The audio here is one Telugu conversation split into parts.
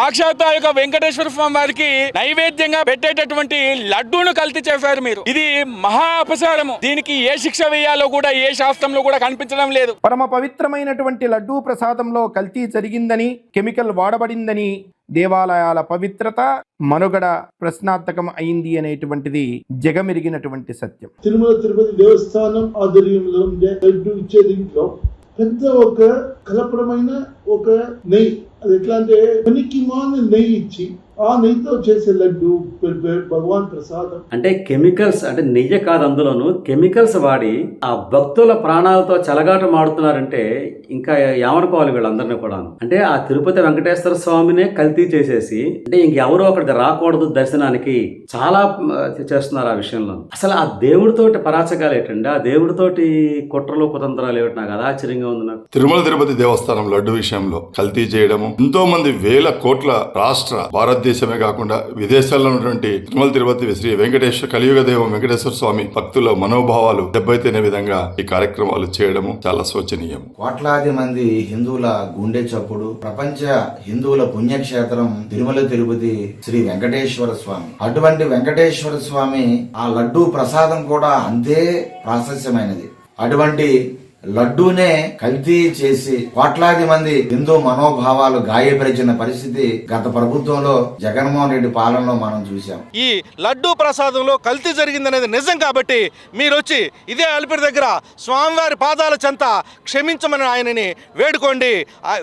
సాక్షాత్ ఆ యొక్క వెంకటేశ్వర స్వామి వారికి నైవేద్యంగా పెట్టేటటువంటి లడ్డూను కల్తీ చేశారు మీరు. ఇది మహా అపసారము. దీనికి ఏ శిక్ష వేయాలో కూడా ఏ శాస్త్రంలో కూడా కనిపించడం లేదు. పరమ పవిత్రమైనటువంటి లడ్డూ ప్రసాదంలో కల్తీ జరిగిందని కెమికల్ వాడబడిందని దేవాలయాల పవిత్రత మనుగడ ప్రశ్నార్థకం అయింది అనేటువంటిది జగమెరిగినటువంటి సత్యం. తిరుమల తిరుపతి దేవస్థానం ఆధ్వర్యంలో ఉండే లడ్డు ఇచ్చే దీంట్లో పెద్ద ఒక కలపడమైన ఒక నెయ్యి. అది ఎట్లా అంటే పనికి మాన నెయ్యి ఇచ్చి ఆ నెయ్యితో చేసే లడ్డు భగవాన్ ప్రసాదం. అంటే కెమికల్స్ అంటే నెయ్యి కాదు అందులోను. కెమికల్స్ వాడి ఆ భక్తుల ప్రాణాలతో చెలగాట మాడుతున్నారంటే ఇంకా ఏమనుకోవాలి వీళ్ళందరినీ కూడా అంటే ఆ తిరుపతి వెంకటేశ్వర స్వామినే కల్తీ చేసేసి అంటే ఇంకెవరో అక్కడికి రాకూడదు దర్శనానికి చాలా చేస్తున్నారు ఆ విషయంలో అసలు ఆ దేవుడితోటి పరాచకాలు ఏంటండి? ఆ దేవుడితోటి కుట్రలు కుతంత్రాలు ఏమిటి నాకు? అది ఆశ్చర్యంగా ఉంది నాకు. తిరుమల తిరుపతి దేవస్థానం లడ్డు విషయంలో కల్తీ చేయడము ఎంతో మంది వేల కోట్ల రాష్ట్ర భారతదేశమే కాకుండా విదేశాల్లో ఉన్నటువంటి తిరుమల తిరుపతి శ్రీ వెంకటేశ్వర కలియుగ దేవం వెంకటేశ్వర స్వామి భక్తుల మనోభావాలు దెబ్బతినే విధంగా ఈ కార్యక్రమాలు చేయడము చాలా శోచనీయం. కోట్లాది మంది హిందువుల గుండె చప్పుడు ప్రపంచ హిందువుల పుణ్యక్షేత్రం తిరుమల తిరుపతి శ్రీ వెంకటేశ్వర స్వామి. అటువంటి వెంకటేశ్వర స్వామి ఆ లడ్డూ ప్రసాదం కూడా అంతే ప్రాశస్యమైనది. అటువంటి లడ్డూనే కల్తీ చేసి కోట్లాది మంది హిందూ మనోభావాలు గాయపరిచిన పరిస్థితి గత ప్రభుత్వంలో జగన్మోహన్ రెడ్డి పాలనలో మనం చూసాం ఈ లడ్డూ ప్రసాదంలో కల్తీ జరిగిందనేది నిజం కాబట్టి మీరు వచ్చి ఇదే అలిపిరి దగ్గర స్వామివారి పాదాల చెంత క్షమించమని ఆయనని వేడుకోండి.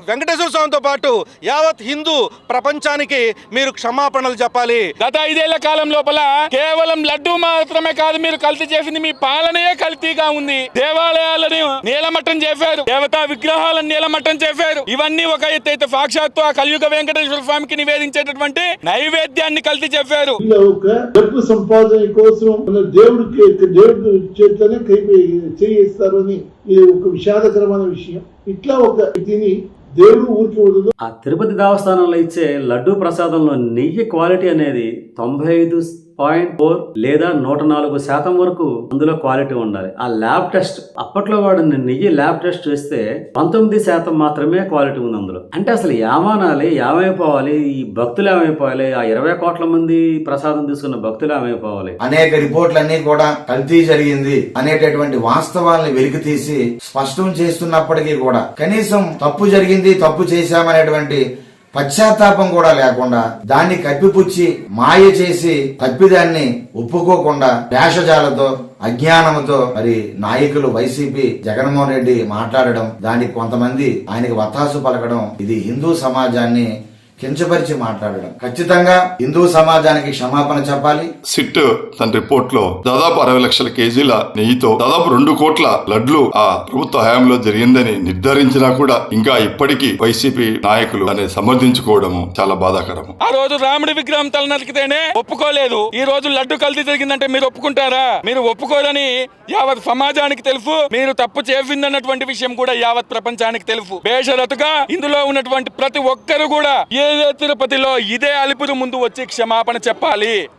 వెంకటేశ్వర స్వామితో పాటు యావత్ హిందూ ప్రపంచానికి మీరు క్షమాపణలు చెప్పాలి. గత ఐదేళ్ళ కాలం లోపల కేవలం లడ్డూ మాత్రమే కాదు మీరు కల్తీ చేసింది మీ పాలనయే కల్తీగా ఉంది. దేవాలయాలను నీలమట్టం చేశారు. దేవతా విగ్రహాలను నీలమట్టం చేశారు. ఇవన్నీ ఒక ఎత్తు అయితే సాక్షాత్తు ఆ కలియుగ వెంకటేశ్వర స్వామికి నివేదించేటటువంటి నైవేద్యాన్ని ఇలా ఒక డబ్బు సంపాదన కోసం దేవుడికి దేవుడి చేతనే కై చేయిస్తారు అని ఇది ఒక విషాదకరమైన విషయం. ఇట్లా ఒక తిని దేవుడు ఊరికి ఆ తిరుపతి దేవస్థానంలో ఇచ్చే లడ్డూ ప్రసాదంలో నెయ్యి క్వాలిటీ అనేది తొంభై ఐదు పాయింట్ ఫోర్ లేదా నూట నాలుగు శాతం వరకు అందులో క్వాలిటీ ఉండాలి. ఆ ల్యాబ్ టెస్ట్ అప్పట్లో వాడిన నెయ్యి ల్యాబ్ టెస్ట్ చేస్తే పంతొమ్మిది శాతం మాత్రమే క్వాలిటీ ఉంది అందులో. అంటే అసలు ఏమానాలి ఏమైపోవాలి ఈ భక్తులు ఏమైపోవాలి ఆ ఇరవై కోట్ల మంది ప్రసాదం తీసుకున్న భక్తులు ఏమైపోవాలి? అనేక రిపోర్ట్లన్నీ కూడా కల్తీ జరిగింది. అనేటటువంటి వాస్తవాల్ని వెలికి తీసి స్పష్టం చేస్తున్నప్పటికీ కూడా కనీసం తప్పు జరిగింది తప్పు చేశామనేటువంటి పశ్చాత్తాపం కూడా లేకుండా దాన్ని కప్పిపుచ్చి మాయ చేసి తప్పిదాన్ని ఒప్పుకోకుండా వేషజాలతో అజ్ఞానంతో మరి నాయకులు వైసీపీ జగన్మోహన్ రెడ్డి మాట్లాడడం దానికి కొంతమంది ఆయనకి వత్తాసు పలకడం ఇది హిందూ సమాజాన్ని కించపరిచి మాట్లాడడం. ఖచ్చితంగా హిందూ సమాజానికి క్షమాపణ చెప్పాలి. సిట్ తన రిపోర్ట్లో దాదాపు అరవై లక్షల కేజీల నెయ్యితో దాదాపు రెండు కోట్ల లడ్లు ఆ ప్రభుత్వ హయాంలో జరిగిందని నిర్ధారించినా కూడా ఇంకా ఇప్పటికీ వైసీపీ నాయకులు దాన్ని సమర్థించుకోవడము చాలా బాధాకరము. ఆ రోజు రాముడి విగ్రహం తల నరికితేనే ఒప్పుకోలేదు. ఈ రోజు లడ్డు కల్తీ జరిగిందంటే మీరు ఒప్పుకుంటారా? మీరు ఒప్పుకోరని యావత్ సమాజానికి తెలుసు. మీరు తప్పు చేసిందన్నటువంటి విషయం కూడా యావత్ ప్రపంచానికి తెలుసు. బేషరతుగా ఇందులో ఉన్నటువంటి ప్రతి ఒక్కరు కూడా ఏదే తిరుపతిలో ఇదే అలిపురు ముందు వచ్చి క్షమాపణ చెప్పాలి.